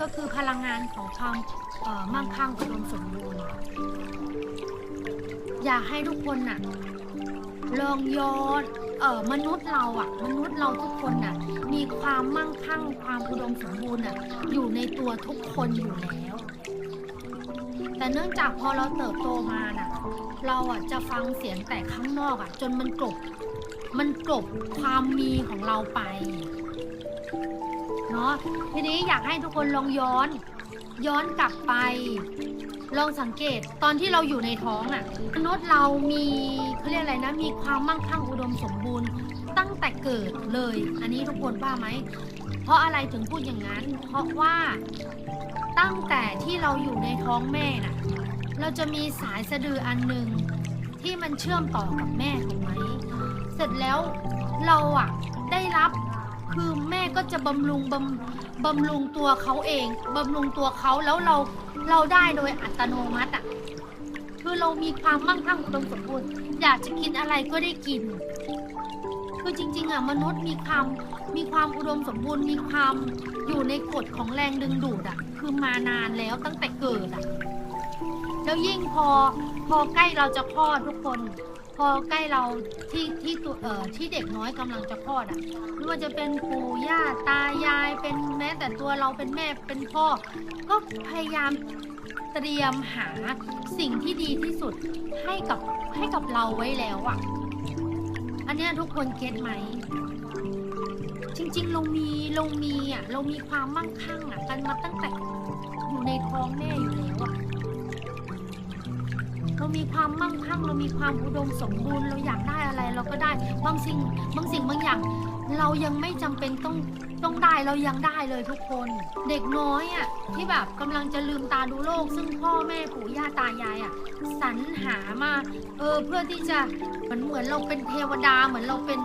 ก็คือพลังงานของความมั่งคั่งอุดมสมบูรณ์ อยากให้ทุกคนน่ะลองย้อนเออมนุษย์เราอะมนุษย์เราทุกคนน่ะ มีความมั่งคั่งความอุดมสมบูรณ์น่ะอยู่ในตัวทุกคนอยู่แล้ว แต่เนื่องจากพอเราเติบโตมาน่ะ เราอะจะฟังเสียงแต่ข้างนอกอะจนมันกลบ มันกลบความมีของเราไป เนาะทีนี้อยากให้ทุกคนลองย้อน ย้อนกลับไป ลองสังเกตตอนที่เราอยู่ในท้องอะมนุษย์เรามีเขาเรียกอะไรนะ มีความมั่งคั่งอุดมสมบูรณ์ ตั้งแต่เกิดเลย อันนี้ทุกคนว่าไหม เพราะอะไรถึงพูดอย่างนั้น เพราะว่าตั้งแต่ที่เราอยู่ในท้องแม่น่ะ เราจะมีสายสะดืออันหนึ่งที่มันเชื่อมต่อกับแม่ถูกไหม เสร็จแล้วเราอะได้รับ คือแม่ก็จะบำรุงบำบำรุงตัวเขาเองบำรุงตัวเขาแล้วเราเราได้โดยอัตโนมัติอะคือเรามีความมั่งคั่งอุดมสมบูรณ์อยากจะกินอะไรก็ได้กิน คือจริง ๆอะมนุษย์มีความมีความอุดมสมบูรณ์ มีความอยู่ในกฎของแรงดึงดูดอะ คือมานานแล้วตั้งแต่เกิดอะแล้วยิ่งพอพอใกล้เราจะคลอดทุกคน อใกล้เราที่ที่ตัวเอ่อที่เด็กน้อยกำลังจะคลอดอะไม่ว่าจะเป็นปู่ย่าตายายเป็นแม้แต่ตัวเราเป็นแม่เป็นพ่อ ก็พยายามเตรียมหาสิ่งที่ดีที่สุดให้กับให้กับเราไว้แล้วอะ อันเนี้ยทุกคนเก็ตไหม จริงๆเรามีเรามีอะเรามีความมั่งคั่งอะกันมาตั้งแต่อยู่ในท้องแม่อยู่แล้วอะ เรามีความมั่งคั่งเรามีความอุดมสมบูรณ์เราอยากได้อะไรเราก็ได้บางสิ่งบางสิ่งบางอย่าง เรายังไม่จำเป็นต้องต้องได้เรายังได้เลยทุกคน เด็กน้อยอะที่แบบกำลังจะลืมตาดูโลก ซึ่งพ่อแม่ปู่ย่าตายายอะสรรหามาเออเพื่อที่จะเหมือนเหมือนเราเป็นเทวดาเหมือนเราเป็น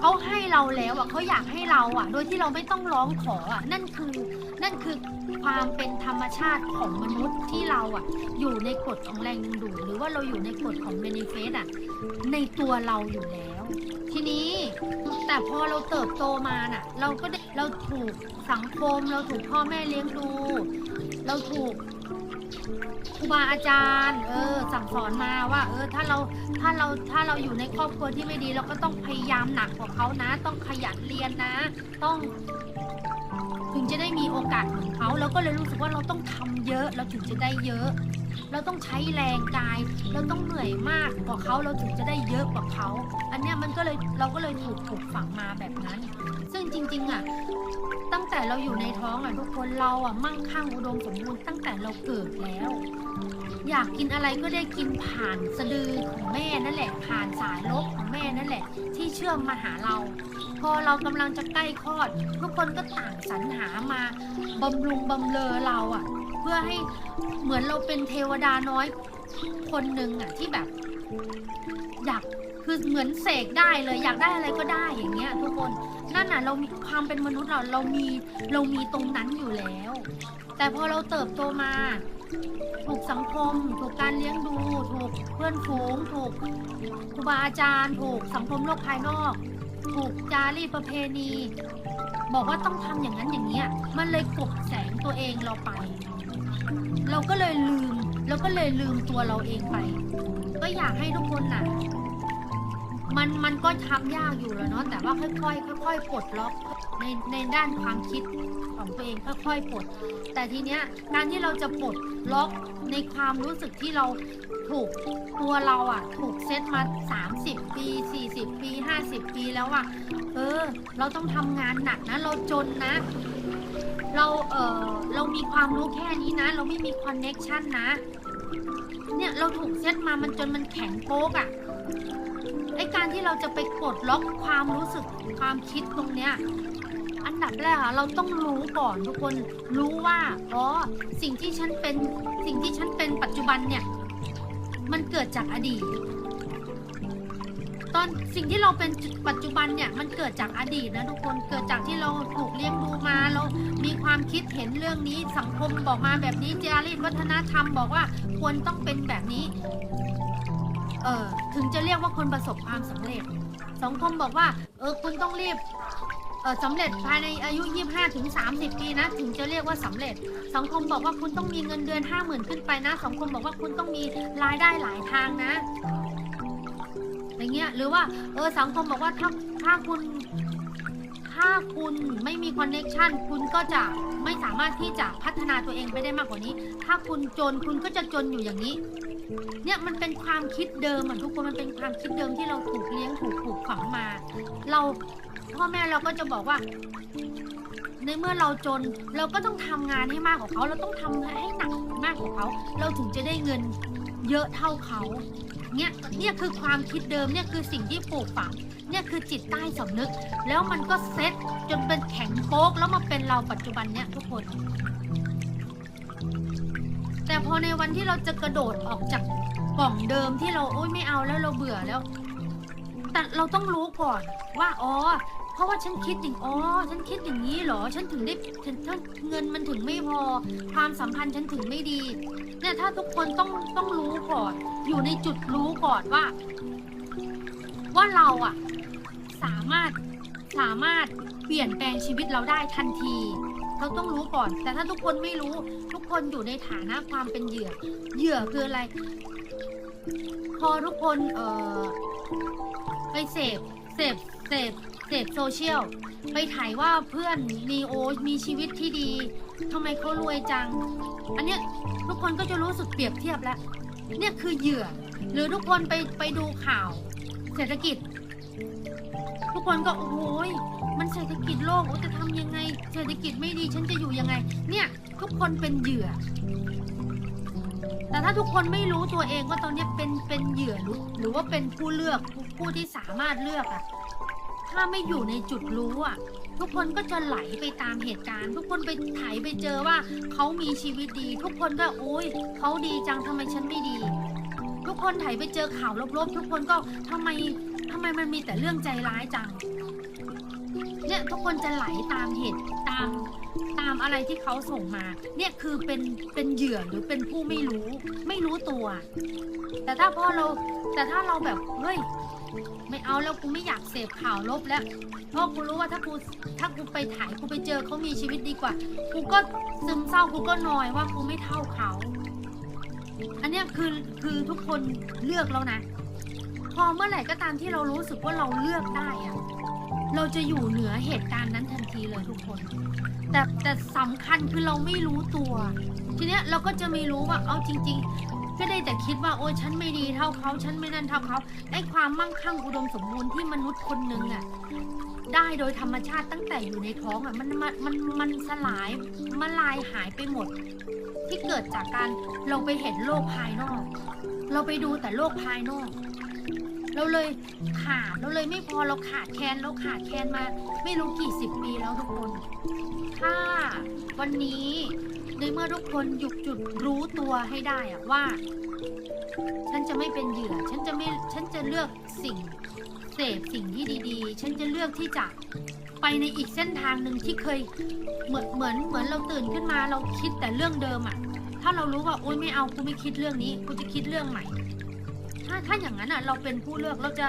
เขาให้เราแล้วอะเขาอยากให้เราอะ โดยที่เราไม่ต้องร้องขออะนั่นคือ นั่นคือความเป็นธรรมชาติของมนุษย์ที่เราอะ อยู่ในกฎของแรงดึงดูดหรือว่าเราอยู่ในกฎของเบนิเฟสอะ ในตัวเราอยู่แล้ว ทีนี้แต่พอเราเติบโตมาน่ะ เราก็ได้เราถูกสังคมเราถูกพ่อแม่เลี้ยงดู เราถูก ครูบาอาจารย์ เออ สั่งสอนมาว่า เออ ถ้าเรา ถ้าเรา ถ้าเราอยู่ในครอบครัวที่ไม่ดี เราก็ต้องพยายามหนักกว่าเขานะ ต้องขยันเรียนนะ ต้อง ถึงจะได้มีโอกาสเหมือนเขาเราก็เลยรู้สึกว่าเราต้องทำเยอะ เราถึงจะได้เยอะ เราต้องใช้แรงกาย เราต้องเหนื่อยมากกว่าเขาเราถึงจะได้เยอะกว่าเขา อันเนี้ยมันก็เลยเราก็เลยถูกปลูกฝังมาแบบนั้น ซึ่งจริงๆอะตั้งแต่เราอยู่ในท้องอะทุกคนเราอะมั่งคั่งอุดมสมบูรณ์ตั้งแต่เราเกิดแล้ว อยากกินอะไรก็ได้กินผ่านสะดือของแม่นั่นแหละ ผ่านสายลบของแม่นั่นแหละ ที่เชื่อมมาหาเรา พอเรากำลังจะใกล้คลอด ทุกคนก็ต่างสรรหามาบำรุงบำเรอเราอะ เพื่อให้เหมือนเราเป็นเทวดาน้อยคนหนึ่งอะ่ะที่แบบ อยากคือเหมือนเสกได้เลย อยากได้อะไรก็ได้อย่างเงี้ย ทุกคนนั่นน่ะเรามีความเป็นมนุษย์เราเรามีเรามีตรงนั้นอยู่แล้ว แต่พอเราเติบโตมา ถูกสังคม ถูกการเลี้ยงดู ถูกเพื่อนฝูง ถูกครูบาอาจารย์ ถูกสังคมโลกภายนอก ถูกจารีตประเพณี บอกว่าต้องทำอย่างนั้นอย่างเงี้ย มันเลยกลบแสงตัวเองเราไป เราก็เลยลืมเราก็เลยลืมตัวเราเองไป ก็อยากให้ทุกคนน่ะ มันมันก็ทำยากอยู่แล้วเนาะแต่ว่าค่อยๆค่อยๆปลดล็อกในในด้านความคิดของตัวเองค่อยๆปลด แต่ทีเนี้ยการที่เราจะปลดล็อกในความรู้สึกที่เราถูกตัวเราอะ่ะ ถูกเซตมา 30 50ปีแล้วอะ่ะเออ เราต้องทำงานหนักนะ เราจนนะ เราเออเรามีความรู้แค่นี้นะ เราไม่มีคอนเน็กชันนะ เนี่ยเราถูกเซตมามันจนมันแข็งโป๊กอะ่ะไอการที่เราจะไปกดล็อกความรู้สึกความคิดตรงเนี้ยอันดับแรกอะเราต้องรู้ก่อนทุกคนรู้ว่าอ๋อสิ่งที่ฉันเป็นสิ่งที่ฉันเป็นปัจจุบันเนี่ย มันเกิดจากอดีต อนสิ่งที่เราเป็นปัจจุบันเนี่ยมันเกิดจากอดีตนะทุกคนเกิดจากที่เราถูกเลี้ยงดูมาเรา มีความคิดเห็นเรื่องนี้สังคมบอกมาแบบนี้จารีตวัฒนธรรมบอกว่าควรต้องเป็นแบบนี้เออถึงจะเรียกว่าคนประสบความสำเร็จ สังคมบอกว่าเออคุณต้องรีบเออสำเร็จภายในอายุ 25ถึง30 ปีนะ ถึงจะเรียกว่าสำเร็จ สังคมบอกว่าคุณต้องมีเงินเดือน 50,000 ขึ้นไปนะ สังคมบอกว่าคุณต้องมีรายได้หลายทางนะ อย่างเงี้ย หรือว่าเออสังคมบอกว่าถ้าถ้าคุณถ้าคุณไม่มีคอนเน็ชันคุณก็จะไม่สามารถที่จะพัฒนาตัวเองไปได้มากกว่านี้ ถ้าคุณจนคุณก็จะจนอยู่อย่างนี้ เนี่ยมันเป็นความคิดเดิมอะทุกคนมันเป็นความคิดเดิมที่เราถูกเลี้ยงถูกปลูกฝังมา เราพ่อแม่เราก็จะบอกว่า ในเมื่อเราจนเราก็ต้องทำงานให้มากกว่าเขา เราต้องทำให้หนักมากกว่าเขา เราถึงจะได้เงินเยอะเท่าเขา เนี่ยเนี่ยคือความคิดเดิมเนี่ยคือสิ่งที่ปลูกฝังเนี่ยคือจิตใต้สำนึก แล้วมันก็เซ็ตจนเป็นแข็งโป๊กแล้วมาเป็นเราปัจจุบันเนี่ยทุกคน แต่พอในวันที่เราจะกระโดดออกจากกล่องเดิมที่เราโอ๊ยไม่เอาแล้วเราเบื่อแล้ว แต่เราต้องรู้ก่อนว่าอ๋อ ราะว่าฉันคิดอย่างอ๋อฉันคิดอย่างนี้เหรอ ฉันถึงได้ฉันฉันเงินมันถึงไม่พอ ความสัมพันธ์ฉันถึงไม่ดีเนี่ยถ้าทุกคนต้องต้องรู้ก่อน อยู่ในจุดรู้ก่อนว่า ว่าเราอะสามารถสามารถเปลี่ยนแปลงชีวิตเราได้ทันที เราต้องรู้ก่อน แต่ถ้าทุกคนไม่รู้ ทุกคนอยู่ในฐานะความเป็นเหยื่อ เหยื่อคืออะไร พอทุกคนเอ่อไปเสพเสพเสพ เสพโซเชียล ไปถ่ายว่าเพื่อนมีโอมีชีวิตที่ดีทำไมเขารวยจัง อันเนี้ยทุกคนก็จะรู้สึกเปรียบเทียบแล้ว เนี่ยคือเหยื่อ หรือทุกคนไปไปดูข่าว เศรษฐกิจ ทุกคนก็โอ้ยมันเศรษฐกิจโลกโอ้จะทำยังไง เศรษฐกิจไม่ดีฉันจะอยู่ยังไง เนี่ยทุกคนเป็นเหยื่อ แต่ถ้าทุกคนไม่รู้ตัวเองว่าตอนเนี้ยเป็นเป็นเหยื่อหรือหรือว่าเป็นผู้เลือกผู้ที่สามารถเลือกอะ ถ้าไม่อยู่ในจุดรู้อะทุกคนก็จะไหลไปตามเหตุการณ์ ทุกคนไปไถไปเจอว่าเขามีชีวิตดี ทุกคนก็โอ้ยเขาดีจังทำไมฉันไม่ดี ทุกคนไถไปเจอข่าวลบๆ ทุกคนก็ทำไมทำไมมันมีแต่เรื่องใจร้ายจัง เนี่ยทุกคนจะไหลตามเหตุตามตามอะไรที่เขาส่งมา เนี่ยคือเป็นเป็นเหยื่อหรือเป็นผู้ไม่รู้ ไม่รู้ตัว แต่ถ้าพอเราแต่ถ้าเราแบบเฮ้ย ไม่เอาแล้วกูไม่อยากเสพข่าวลบแล้วเพราะกูรู้ว่าถ้ากูถ้ากูไปถ่ายกูไปเจอเขามีชีวิตดีกว่า กูก็ซึมเศร้ากูก็นอยว่ากูไม่เท่าเขา อันเนี้ยคือคือทุกคนเลือกแล้วนะ พอเมื่อไหร่ก็ตามที่เรารู้สึกว่าเราเลือกได้อะเราจะอยู่เหนือเหตุการณ์นั้นทันทีเลยทุกคน แต่แต่สำคัญคือเราไม่รู้ตัว ทีเนี้ยเราก็จะไม่รู้ว่าเอาจริง ๆ ก็ได้แต่คิดว่าโอ้ยฉันไม่ดีเท่าเขาฉันไม่นั่นเท่าเขาไอ้ความมั่งคั่งอุดมสมบูรณ์ที่มนุษย์คนหนึ่งอะได้โดยธรรมชาติตั้งแต่อยู่ในท้องอะมันมันมันมันสลายมันลายหายไปหมด ที่เกิดจากการเราไปเห็นโลกภายนอก เราไปดูแต่โลกภายนอก เราเลยขาดเราเลยไม่พอเราขาดแคลนเราขาดแคลนมา ไม่รู้กี่สิบปีแล้วทุกคน ถ้าวันนี้ ในเมื่อทุกคนหยุดจุดรู้ตัวให้ได้อะว่า ฉันจะไม่เป็นเหยื่อ ฉันจะไม่ ฉันจะเลือกสิ่งเสพสิ่งที่ดีๆ ฉันจะเลือกที่จะไปในอีกเส้นทางหนึ่งที่เคยเหมือนเหมือนเหมือนเราตื่นขึ้นมาเราคิดแต่เรื่องเดิมอะถ้าเรารู้ว่าโอ๊ยไม่เอากูไม่คิดเรื่องนี้กูจะคิดเรื่องใหม่ ถ้าถ้าอย่างนั้นอะเราเป็นผู้เลือกเราจะ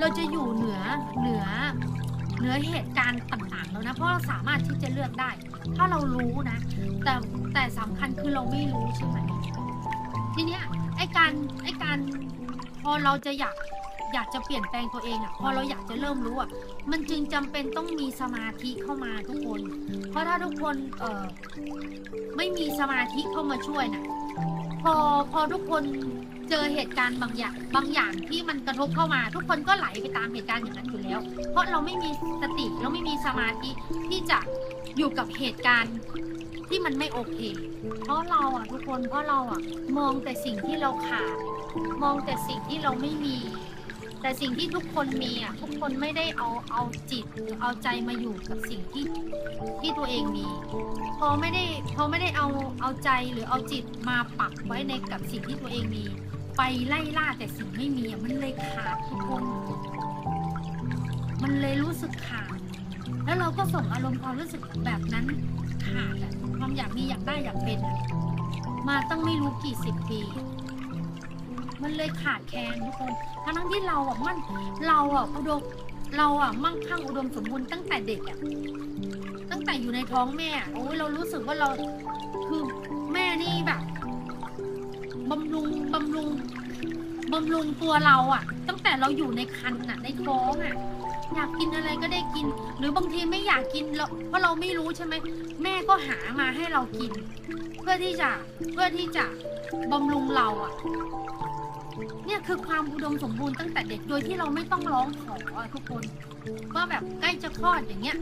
เราจะอยู่เหนือเหนือ เหนือเหตุการณ์ต่างๆแล้วนะ เพราะเราสามารถที่จะเลือกได้ ถ้าเรารู้นะ แต่แต่สำคัญคือเราไม่รู้ใช่ไหมทีเนี้ยไอการไอการพอเราจะอยากอยากจะเปลี่ยนแปลงตัวเองอะพอเราอยากจะเริ่มรู้อะมันจึงจำเป็นต้องมีสมาธิเข้ามาทุกคน เพราะถ้าทุกคนเอ่อไม่มีสมาธิเข้ามาช่วยนะพอพอทุกคน เจอเหตุการณ์บางอย่างบางอย่างที่มันกระทบเข้ามา ทุกคนก็ไหลไปตามเหตุการณ์อย่างนั้นอยู่แล้ว เพราะเราไม่มีสติเราไม่มีสมาธิที่จะอยู่กับเหตุการณ์ที่มันไม่โอเค เพราะเราอะทุกคนเพราะเราอะมองแต่สิ่งที่เราขาดมองแต่สิ่งที่เราไม่มี แต่สิ่งที่ทุกคนมีอะทุกคนไม่ได้เอาเอาจิตหรือเอาใจมาอยู่กับสิ่งที่ที่ตัวเองมี พอไม่ได้พอไม่ได้เอาเอาใจหรือเอาจิตมาปักไว้ในกับสิ่งที่ตัวเองมี ไปไล่ล่าแต่สิ่งไม่มีอะมันเลยขาดทุกคนมันเลยรู้สึกขาด แล้วเราก็ส่งอารมณ์ความรู้สึกแบบนั้นขาดอะความอยากมีอยากได้อยากเป็นอะมาตั้งไม่รู้กี่สิบปี มันเลยขาดแคลนทุกคนทั้งทั้งที่เราอะมันเราอะอุดมเราอะมั่งคั่งอุดมสมบูรณ์ตั้งแต่เด็กอะตั้งแต่อยู่ในท้องแม่อะโอ้ยเรารู้สึกว่าเราคือแม่นี่แบบ บำรุงบำรุงบำรุงตัวเราอะตั้งแต่เราอยู่ในคันอะในท้องอะอยากกินอะไรก็ได้กิน หรือบางทีไม่อยากกินเราเพราะเราไม่รู้ใช่ไหมแม่ก็หามาให้เรากิน เพื่อที่จะเพื่อที่จะบำรุงเราอะเนี่ยคือความอุดมสมบูรณ์ตั้งแต่เด็กโดยที่เราไม่ต้องร้องขอทุกคนว่าแบบใกล้จะคลอดอย่างเงี้ย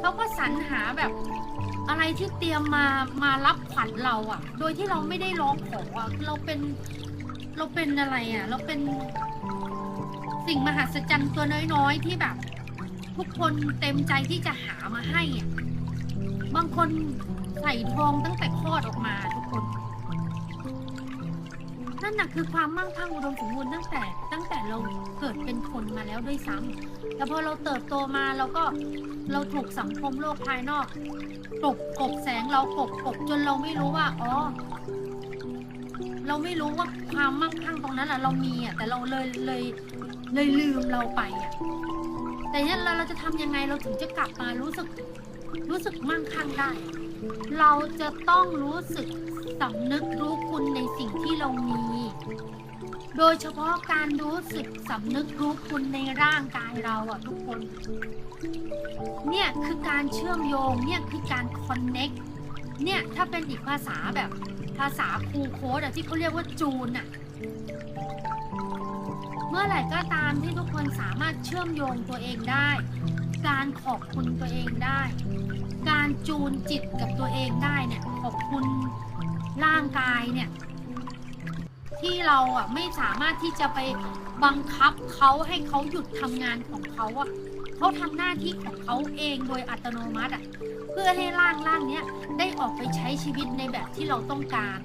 เขาก็สรรหาแบบ อะไรที่เตรียมมามารับขวัญเราอะโดยที่เราไม่ได้ร้องขออะเราเป็นเราเป็นอะไรอะเราเป็นสิ่งมหัศจรรย์ตัวน้อยๆที่แบบ ทุกคนเต็มใจที่จะหามาให้อะบางคนใส่ทองตั้งแต่คลอดออกมาทุกคน นั่นน่ะคือความมั่งคั่งอุดมสมบูรณ์ตั้งแต่ ตั้งแต่เราเกิดเป็นคนมาแล้วด้วยซ้ำแต่พอเราเติบโตมาเราก็เราถูกสังคมโลกภายนอกกลบกบแสงเรากบกบจนเราไม่รู้ว่าอ๋อเราไม่รู้ว่าความมั่งคั่งตรงนั้นอะเรามีอะแต่เราเลยเลยเลยลืมเราไปอะแต่เนี่ยเราเราจะทำยังไงเราถึงจะกลับมารู้สึก รู้สึกมั่งคั่งได้ เราจะต้องรู้สึก สำนึกรู้คุณในสิ่งที่เรามี โดยเฉพาะการรู้สึกสำนึกรู้คุณในร่างกายเราอะทุกคน เนี่ยคือการเชื่อมโยง เนี่ยคือการคอนเน็กเนี่ยถ้าเป็นอีกภาษาแบบภาษาครูโค้ดอะที่เขาเรียกว่าจูนอะเมื่อไหร่ก็ตามที่ทุกคนสามารถเชื่อมโยงตัวเองได้ การขอบคุณตัวเองได้ การจูนจิตกับตัวเองได้เนี่ยขอบคุณ ร่างกายเนี่ย ที่เราอะไม่สามารถที่จะไปบังคับเขาให้เขาหยุดทำงานของเขาอะเขาทำหน้าที่ของเขาเองโดยอัตโนมัติอะเพื่อให้ร่างร่างเนี้ยได้ออกไปใช้ชีวิตในแบบที่เราต้องการ